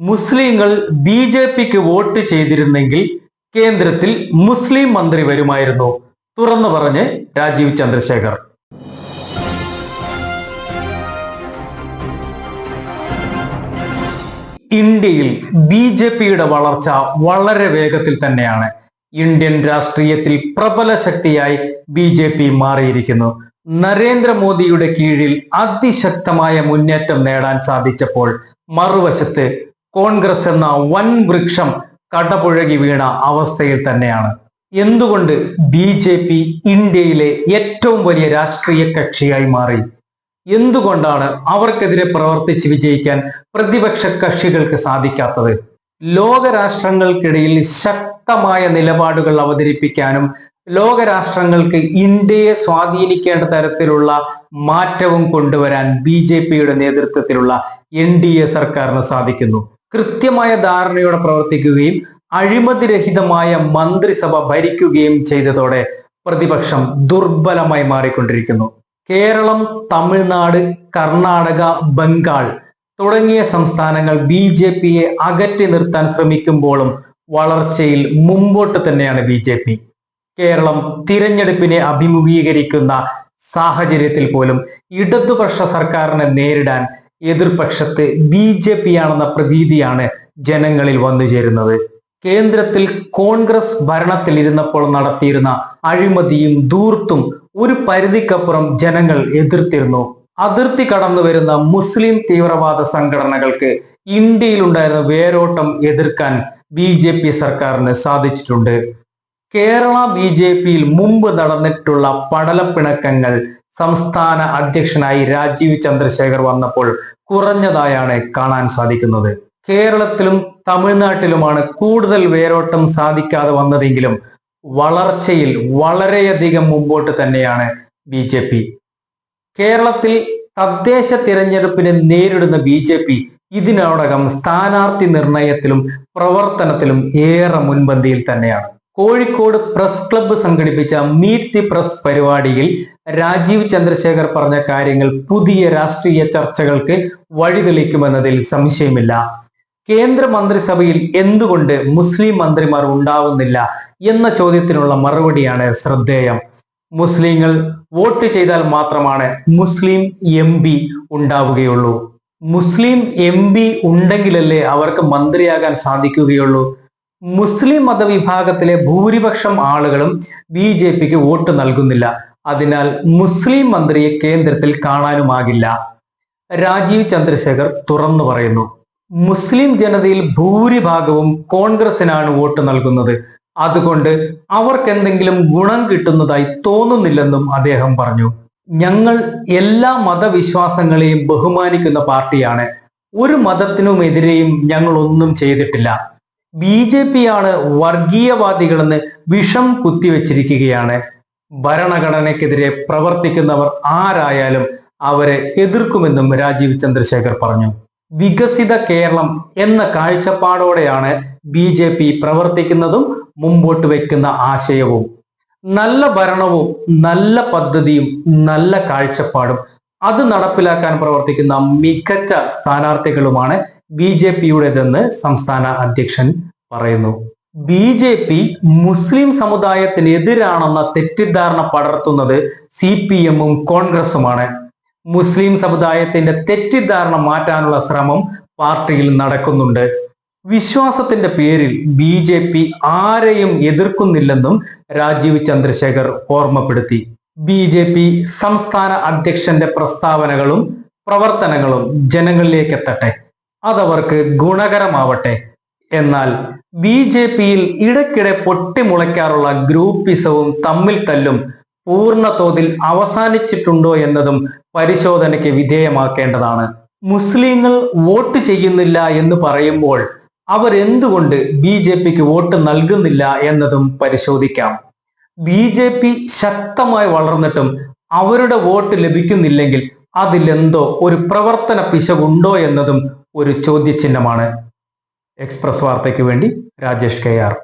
മുസ്ലിങ്ങൾ B J പിക്ക് vote ചെയ്തിരുന്നെങ്കിൽ കേന്ദ്രത്തിൽ മുസ്ലിം മന്ത്രി വരുമായിരുന്നു. തുറന്നു പറഞ്ഞ് രാജീവ് ചന്ദ്രശേഖർ. ഇന്ത്യയിൽ ബി ജെ പിയുടെ വളർച്ച വളരെ വേഗത്തിൽ തന്നെയാണ്. ഇന്ത്യൻ രാഷ്ട്രീയത്തിൽ പ്രബല ശക്തിയായി ബി ജെ പി മാറിയിരിക്കുന്നു. നരേന്ദ്രമോദിയുടെ കീഴിൽ അതിശക്തമായ മുന്നേറ്റം നേടാൻ സാധിച്ചപ്പോൾ മറുവശത്ത് കോൺഗ്രസ് എന്ന വൻ വൃക്ഷം കടപുഴകി വീണ അവസ്ഥയിൽ തന്നെയാണ്. എന്തുകൊണ്ട് ബി ജെ പി ഇന്ത്യയിലെ ഏറ്റവും വലിയ രാഷ്ട്രീയ കക്ഷിയായി മാറി? എന്തുകൊണ്ടാണ് അവർക്കെതിരെ പ്രവർത്തിച്ച് വിജയിക്കാൻ പ്രതിപക്ഷ കക്ഷികൾക്ക് സാധിക്കാത്തത്? ലോകരാഷ്ട്രങ്ങൾക്കിടയിൽ ശക്തമായ നിലപാടുകൾ അവതരിപ്പിക്കാനും ലോകരാഷ്ട്രങ്ങൾക്ക് ഇന്ത്യയെ സ്വാധീനിക്കേണ്ട തരത്തിലുള്ള മാറ്റവും കൊണ്ടുവരാൻ ബി ജെ പിയുടെ നേതൃത്വത്തിലുള്ള എൻ ഡി എ സർക്കാരിന് സാധിക്കുന്നു. കൃത്യമായ ധാരണയോടെ പ്രവർത്തിക്കുകയും അഴിമതിരഹിതമായ മന്ത്രിസഭ ഭരിക്കുകയും ചെയ്തതോടെ പ്രതിപക്ഷം ദുർബലമായി മാറിക്കൊണ്ടിരിക്കുന്നു. കേരളം തമിഴ്നാട് കർണാടക ബംഗാൾ തുടങ്ങിയ സംസ്ഥാനങ്ങൾ ബി ജെ പിയെ അകറ്റി നിർത്താൻ ശ്രമിക്കുമ്പോഴും വളർച്ചയിൽ മുമ്പോട്ട് തന്നെയാണ് ബി ജെ പി. കേരളം തിരഞ്ഞെടുപ്പിനെ അഭിമുഖീകരിക്കുന്ന സാഹചര്യത്തിൽ പോലും ഇടതുപക്ഷ സർക്കാരിനെ നേരിടാൻ എതിർപക്ഷത്ത് ബി ജെ പി ആണെന്ന പ്രതീതിയാണ് ജനങ്ങളിൽ വന്നു ചേരുന്നത്. കേന്ദ്രത്തിൽ കോൺഗ്രസ് ഭരണത്തിൽ ഇരുന്നപ്പോൾ നടത്തിയിരുന്ന അഴിമതിയും ദൂർത്തും ഒരു പരിധിക്കപ്പുറം ജനങ്ങൾ എതിർത്തിരുന്നു. അതിർത്തി കടന്നു വരുന്ന മുസ്ലിം തീവ്രവാദ സംഘടനകൾക്ക് ഇന്ത്യയിലുണ്ടായിരുന്ന വേരോട്ടം എതിർക്കാൻ ബി ജെ പി സർക്കാരിന് സാധിച്ചിട്ടുണ്ട്. കേരള ബി ജെ പിയിൽ മുമ്പ് നടന്നിട്ടുള്ള പടലപ്പിണക്കങ്ങൾ സംസ്ഥാന അധ്യക്ഷനായി രാജീവ് ചന്ദ്രശേഖർ വന്നപ്പോൾ കുറഞ്ഞതായാണ് കാണാൻ സാധിക്കുന്നത്. കേരളത്തിലും തമിഴ്നാട്ടിലുമാണ് കൂടുതൽ വേരോട്ടം സാധിക്കാതെ വന്നതെങ്കിലും വളർച്ചയിൽ വളരെയധികം മുമ്പോട്ട് തന്നെയാണ് ബി ജെ പി. കേരളത്തിൽ തദ്ദേശ തിരഞ്ഞെടുപ്പിനെ നേരിടുന്ന ബി ജെ പി ഇതിനോടകം സ്ഥാനാർത്ഥി നിർണയത്തിലും പ്രവർത്തനത്തിലും ഏറെ മുൻപന്തിയിൽ തന്നെയാണ്. കോഴിക്കോട് പ്രസ് ക്ലബ്ബ് സംഘടിപ്പിച്ച മീറ്റ് ദി പ്രസ് പരിപാടിയിൽ രാജീവ് ചന്ദ്രശേഖർ പറഞ്ഞ കാര്യങ്ങൾ പുതിയ രാഷ്ട്രീയ ചർച്ചകൾക്ക് വഴിതെളിക്കുമെന്നതിൽ സംശയമില്ല. കേന്ദ്ര മന്ത്രിസഭയിൽ എന്തുകൊണ്ട് മുസ്ലിം മന്ത്രിമാർ ഉണ്ടാവുന്നില്ല എന്ന ചോദ്യത്തിനുള്ള മറുപടിയാണ് ശ്രദ്ധേയം. മുസ്ലിങ്ങൾ വോട്ട് ചെയ്താൽ മാത്രമാണ് മുസ്ലിം എം ഉണ്ടാവുകയുള്ളൂ. മുസ്ലിം എം പി ഉണ്ടെങ്കിലല്ലേ അവർക്ക് മന്ത്രിയാകാൻ സാധിക്കുകയുള്ളൂ. മുസ്ലിം മതവിഭാഗത്തിലെ ഭൂരിപക്ഷം ആളുകളും ബി ജെ പിക്ക് വോട്ട് നൽകുന്നില്ല. അതിനാൽ മുസ്ലിം മന്ത്രിയെ കേന്ദ്രത്തിൽ കാണാനുമാകില്ല. രാജീവ് ചന്ദ്രശേഖർ തുറന്നു പറയുന്നു. മുസ്ലിം ജനതയിൽ ഭൂരിഭാഗവും കോൺഗ്രസിനാണ് വോട്ട് നൽകുന്നത്. അതുകൊണ്ട് അവർക്ക് എന്തെങ്കിലും ഗുണം കിട്ടുന്നതായി തോന്നുന്നില്ലെന്നും അദ്ദേഹം പറഞ്ഞു. ഞങ്ങൾ എല്ലാ മതവിശ്വാസങ്ങളെയും ബഹുമാനിക്കുന്ന പാർട്ടിയാണ്. ഒരു മതത്തിനുമെതിരെയും ഞങ്ങൾ ഒന്നും ചെയ്തിട്ടില്ല. ബി ജെ പി ആണ് വർഗീയവാദികളെന്ന് വിഷം കുത്തിവെച്ചിരിക്കുകയാണ്. ഭരണഘടനയ്ക്കെതിരെ പ്രവർത്തിക്കുന്നവർ ആരായാലും അവരെ എതിർക്കുമെന്നും രാജീവ് ചന്ദ്രശേഖർ പറഞ്ഞു. വികസിത കേരളം എന്ന കാഴ്ചപ്പാടോടെയാണ് ബി ജെ പി പ്രവർത്തിക്കുന്നതും മുമ്പോട്ട് വെക്കുന്ന ആശയവും. നല്ല ഭരണവും നല്ല പദ്ധതിയും നല്ല കാഴ്ചപ്പാടും അത് നടപ്പിലാക്കാൻ പ്രവർത്തിക്കുന്ന മികച്ച സ്ഥാനാർത്ഥികളുമാണ് ബി ജെ പിയുടേതെന്ന് സംസ്ഥാന അധ്യക്ഷൻ പറയുന്നു. ബി ജെ പി മുസ്ലിം സമുദായത്തിനെതിരാണെന്ന തെറ്റിദ്ധാരണ പടർത്തുന്നത് സി പി എമ്മും കോൺഗ്രസുമാണ്. മുസ്ലിം സമുദായത്തിന്റെ തെറ്റിദ്ധാരണ മാറ്റാനുള്ള ശ്രമം പാർട്ടിയിൽ നടക്കുന്നുണ്ട്. വിശ്വാസത്തിന്റെ പേരിൽ ബി ജെ പി ആരെയും എതിർക്കുന്നില്ലെന്നും രാജീവ് ചന്ദ്രശേഖർ ഓർമ്മപ്പെടുത്തി. ബി ജെ പി സംസ്ഥാന അധ്യക്ഷന്റെ പ്രസ്താവനകളും പ്രവർത്തനങ്ങളും ജനങ്ങളിലേക്ക് എത്തട്ടെ അതവർക്ക് ഗുണകരമാവട്ടെ. എന്നാൽ ബി ജെ പിയിൽ ഇടയ്ക്കിടെ പൊട്ടിമുളയ്ക്കാറുള്ള ഗ്രൂപ്പിസവും തമ്മിൽ തല്ലും പൂർണ തോതിൽ അവസാനിച്ചിട്ടുണ്ടോ എന്നതും പരിശോധനയ്ക്ക് വിധേയമാക്കേണ്ടതാണ്. മുസ്ലിങ്ങൾ വോട്ട് ചെയ്യുന്നില്ല എന്ന് പറയുമ്പോൾ അവരെന്തുകൊണ്ട് ബി ജെ പിക്ക് വോട്ട് നൽകുന്നില്ല എന്നതും പരിശോധിക്കാം. ബി ജെ പി ശക്തമായി വളർന്നിട്ടും അവരുടെ വോട്ട് ലഭിക്കുന്നില്ലെങ്കിൽ അതിലെന്തോ ഒരു പ്രവർത്തന പിശകുണ്ടോ എന്നതും ഒരു ചോദ്യചിഹ്നമാണ് എക്സ്പ്രസ് വാർത്തയ്ക്ക് വേണ്ടി രാജേഷ് കെ ആർ.